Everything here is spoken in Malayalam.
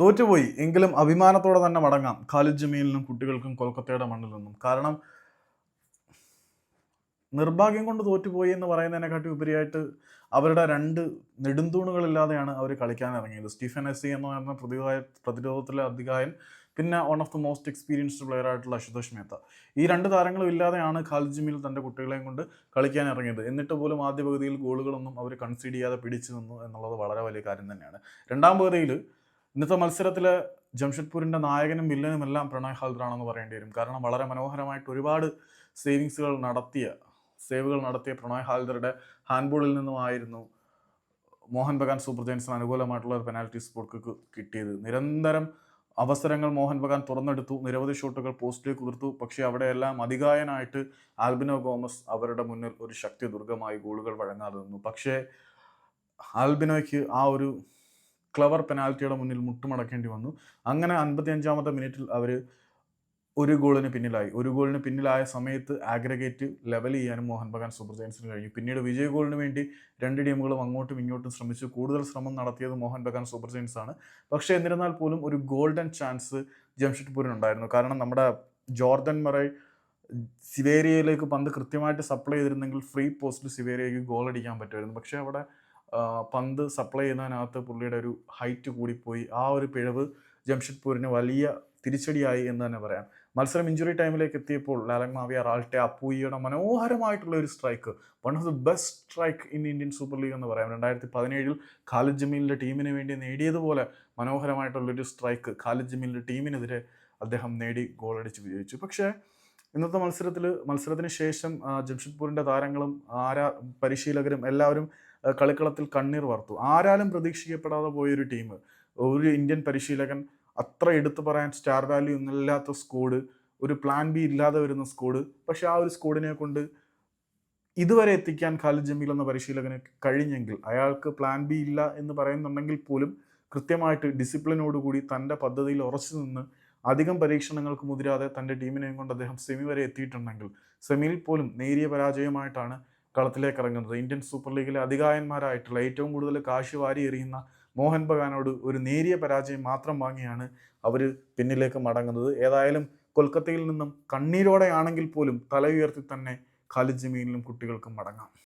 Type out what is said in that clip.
തോറ്റുപോയി. എങ്കിലും അഭിമാനത്തോടെ തന്നെ മടങ്ങാം. ഖാലിദ് ജമീലിനും കുട്ടികൾക്കും കൊൽക്കത്തയുടെ മണ്ണിൽ നിന്നും. കാരണം നിർഭാഗ്യം കൊണ്ട് തോറ്റുപോയി എന്ന് പറയുന്നതിനെക്കാട്ടി ഉപരിയായിട്ട് അവരുടെ രണ്ട് നെടുന്തൂണുകളില്ലാതെയാണ് അവർ കളിക്കാൻ ഇറങ്ങിയത്. സ്റ്റീഫൻ എസ് സി എന്ന് പറയുന്ന പ്രതിരോധ പ്രതിരോധത്തിലെ അധികായൻ പിന്നെ one of the most experienced player ആയിട്ടുള്ള അശുതോഷ് മേത്ത. ഈ രണ്ട് താരങ്ങളും ഇല്ലാതെയാണ് ഖാലിദ് ജമീൽ തന്റെ കുട്ടികളെയും കൊണ്ട് കളിക്കാൻ ഇറങ്ങിയത്. എന്നിട്ട് പോലും ആദ്യ പകുതിയിൽ ഗോളുകളൊന്നും അവർ കൺസീഡ് ചെയ്യാതെ പിടിച്ചു നിന്നു എന്നുള്ളത് വളരെ വലിയ കാര്യം തന്നെയാണ്. രണ്ടാം പകുതിയിൽ ഇന്നത്തെ മത്സരത്തിൽ ജംഷഡ്പൂരിന്റെ നായകനും വില്ലനും എല്ലാം പ്രണയ് ഹാൽദ്രാണെന്ന് പറയേണ്ടി വരും. കാരണം വളരെ മനോഹരമായിട്ട് ഒരുപാട് സേവിങ്സുകൾ നടത്തിയ സേവുകൾ നടത്തിയ പ്രണയ് ഹാൽദറുടെ ഹാൻഡ്ബോളിൽ നിന്നുമായിരുന്നു മോഹൻ ബഗാൻ സൂപ്പർ ജയൻസിന് അനുകൂലമായിട്ടുള്ള ഒരു പെനാൽറ്റി സ്പോട്ട് കിട്ടിയത്. നിരന്തരം അവസരങ്ങൾ മോഹൻ ബഗാൻ തുറന്നെടുത്തു. നിരവധി ഷോട്ടുകൾ പോസ്റ്റിലേക്ക് കുതിർത്തു. പക്ഷേ അവിടെയെല്ലാം അധികായനായിട്ട് ആൽബിനോ ഗോമസ് അവരുടെ മുന്നിൽ ഒരു ശക്തി ദുർഗമായി ഗോളുകൾ വഴങ്ങാതെ നിന്നു. പക്ഷേ ആൽബിനോയ്ക്ക് ആ ഒരു ക്ലവർ പെനാൽറ്റിയുടെ മുന്നിൽ മുട്ടുമടക്കേണ്ടി വന്നു. അങ്ങനെ അൻപത്തി അഞ്ചാമത്തെ മിനിറ്റിൽ അവർ ഒരു ഗോളിന് പിന്നിലായി. ഒരു ഗോളിന് പിന്നിലായ സമയത്ത് ആഗ്രഗേറ്റ് ലെവൽ ചെയ്യാനും മോഹൻ ബഗാൻ സൂപ്പർ ജയൻസിന് കഴിഞ്ഞു. പിന്നീട് വിജയ ഗോളിന് വേണ്ടി രണ്ട് ടീമുകളും അങ്ങോട്ടും ഇങ്ങോട്ടും ശ്രമിച്ചു. കൂടുതൽ ശ്രമം നടത്തിയത് മോഹൻ ബഗാൻ സൂപ്പർ ജയൻസ് ആണ്. പക്ഷേ എന്നിരുന്നാൽ പോലും ഒരു ഗോൾഡൻ ചാൻസ് ജംഷഡ്പൂരിനുണ്ടായിരുന്നു കാരണം നമ്മുടെ ജോർദൻ മറൈ സിവേരിയയിലേക്ക് പന്ത് കൃത്യമായിട്ട് സപ്ലൈ ചെയ്തിരുന്നെങ്കിൽ ഫ്രീ പോസ്റ്റിൽ സിവേരിയയ്ക്ക് ഗോൾ അടിക്കാൻ പറ്റുമായിരുന്നു. പക്ഷേ അവിടെ പന്ത് സപ്ലൈ ചെയ്യുന്നതിനകത്ത് പുള്ളിയുടെ ഒരു ഹൈറ്റ് കൂടിപ്പോയി. ആ ഒരു പിഴവ് ജംഷഡ്പൂരിന് വലിയ തിരിച്ചടിയായി എന്ന് തന്നെ പറയാം. മത്സരം ഇഞ്ചുറി ടൈമിലേക്ക് എത്തിയപ്പോൾ ലാലങ് മാവിയ റാൾട്ടെ അപ്പൂയിയുടെ മനോഹരമായിട്ടുള്ള ഒരു strike one of the best strike in Indian Super League എന്ന് പറയാം. രണ്ടായിരത്തി പതിനേഴിൽ ഖാലിദ് ജമീലിന്റെ ടീമിന് വേണ്ടി നേടിയതുപോലെ മനോഹരമായിട്ടുള്ളൊരു സ്ട്രൈക്ക് ഖാലിദ് ജമീലിന്റെ ടീമിനെതിരെ അദ്ദേഹം നേടി ഗോളടിച്ച് വിജയിച്ചു. പക്ഷേ ഇന്നത്തെ മത്സരത്തിൽ മത്സരത്തിന് ശേഷം ജംഷഡ്പൂരിന്റെ താരങ്ങളും ആരാ പരിശീലകരും എല്ലാവരും കളിക്കളത്തിൽ കണ്ണീർ വാർത്തു. ആരാലും പ്രതീക്ഷിക്കപ്പെടാതെ പോയൊരു ടീം ഒരു ഇന്ത്യൻ പരിശീലകൻ അത്ര എടുത്തു പറയാൻ സ്റ്റാർ വാല്യൂ ഒന്നുമില്ലാത്ത സ്കോഡ് ഒരു പ്ലാൻ ബി ഇല്ലാതെ വരുന്ന സ്കോഡ് പക്ഷെ ആ ഒരു സ്കോഡിനെ കൊണ്ട് ഇതുവരെ എത്തിക്കാൻ ഖാലിദ് ജമീൽ എന്ന പരിശീലകന് കഴിഞ്ഞെങ്കിൽ അയാൾക്ക് പ്ലാൻ ബി ഇല്ല എന്ന് പറയുന്നുണ്ടെങ്കിൽ പോലും കൃത്യമായിട്ട് ഡിസിപ്ലിനോടുകൂടി തന്റെ പദ്ധതിയിൽ ഉറച്ചു നിന്ന് അധികം പരീക്ഷണങ്ങൾക്ക് മുതിരാതെ തന്റെ ടീമിനെയും കൊണ്ട് അദ്ദേഹം സെമി വരെ എത്തിയിട്ടുണ്ടെങ്കിൽ സെമിയിൽ പോലും നേരിയ പരാജയമായിട്ടാണ് കളത്തിലേക്ക് ഇറങ്ങുന്നത്. ഇന്ത്യൻ സൂപ്പർ ലീഗിലെ അധികായന്മാരായിട്ടുള്ള ഏറ്റവും കൂടുതൽ കാശ് വാരി എറിയുന്ന മോഹൻ ബഗാനോട് ഒരു നേരിയ പരാജയം മാത്രം വാങ്ങിയാണ് അവർ പിന്നിലേക്ക് മടങ്ങുന്നത്. ഏതായാലും കൊൽക്കത്തയിൽ നിന്നും കണ്ണീരോടെയാണെങ്കിൽ പോലും തല ഉയർത്തി തന്നെ ഖാലിദ് ജമീലിനും കുട്ടികൾക്കും മടങ്ങാം.